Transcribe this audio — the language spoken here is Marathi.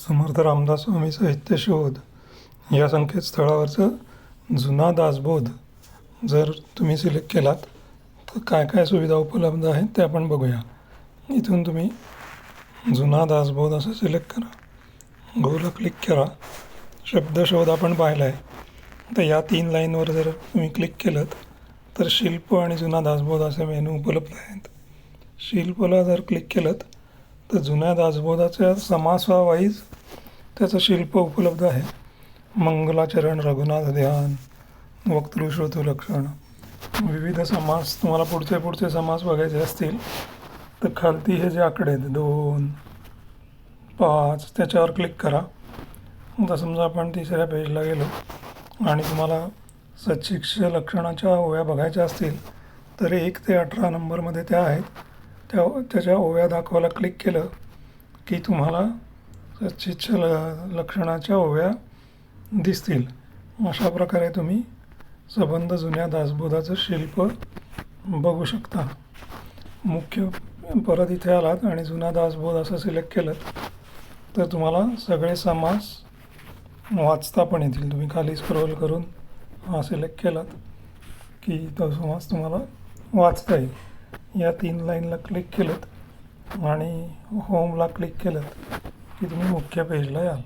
समर्थ रामदास स्वामी साहित्य शोध या संकेतस्थळावरचं जुना दासबोध जर तुम्ही सिलेक्ट केलात तर काय काय सुविधा उपलब्ध आहेत ते आपण बघूया. इथून तुम्ही जुना दासबोध असं सिलेक्ट करा. गोला क्लिक करा. शब्दशोध आपण पाहिला आहे तर या तीन लाईनवर जर तुम्ही क्लिक केलं तर शिल्प आणि जुना दासबोध असे मेनू उपलब्ध आहेत. शिल्पला जर क्लिक केलं तर जुन्या दासबोधाच्या समासावाईज त्याचं शिल्प उपलब्ध आहे. मंगलाचरण रघुनाथ ध्यान वक्तृश्रोतू लक्षण. विविध समास तुम्हाला पुढचे पुढचे समास बघायचे असतील तर खालती हे जे आकडे आहेत दोन पाच त्याच्यावर क्लिक करा. आता समजा आपण तिसऱ्या पेजला गेलो आणि तुम्हाला सचिक्ष लक्षणाच्या ओव्या बघायच्या असतील तर एक ते अठरा नंबरमध्ये त्या आहेत. त्या त्याच्या ओव्या दाखवायला क्लिक केलं की तुम्हाला चिच्छ ल लक्षणाच्या ओव्या दिसतील. अशा प्रकारे तुम्ही सबंध जुन्या दासबोधाचं शिल्प बघू शकता. मुख्य परत इथे आलात आणि जुना दासबोध असं सिलेक्ट केलं तर तुम्हाला सगळे समास वाचता पण येतील. तुम्ही खाली स्क्रोल करून हा सिलेक्ट केलात की तो समास तुम्हाला वाचता येईल. या तीन लाईनला क्लिक केलं आणि होमला क्लिक केलं की तुम्ही मुख्य पेजला याल.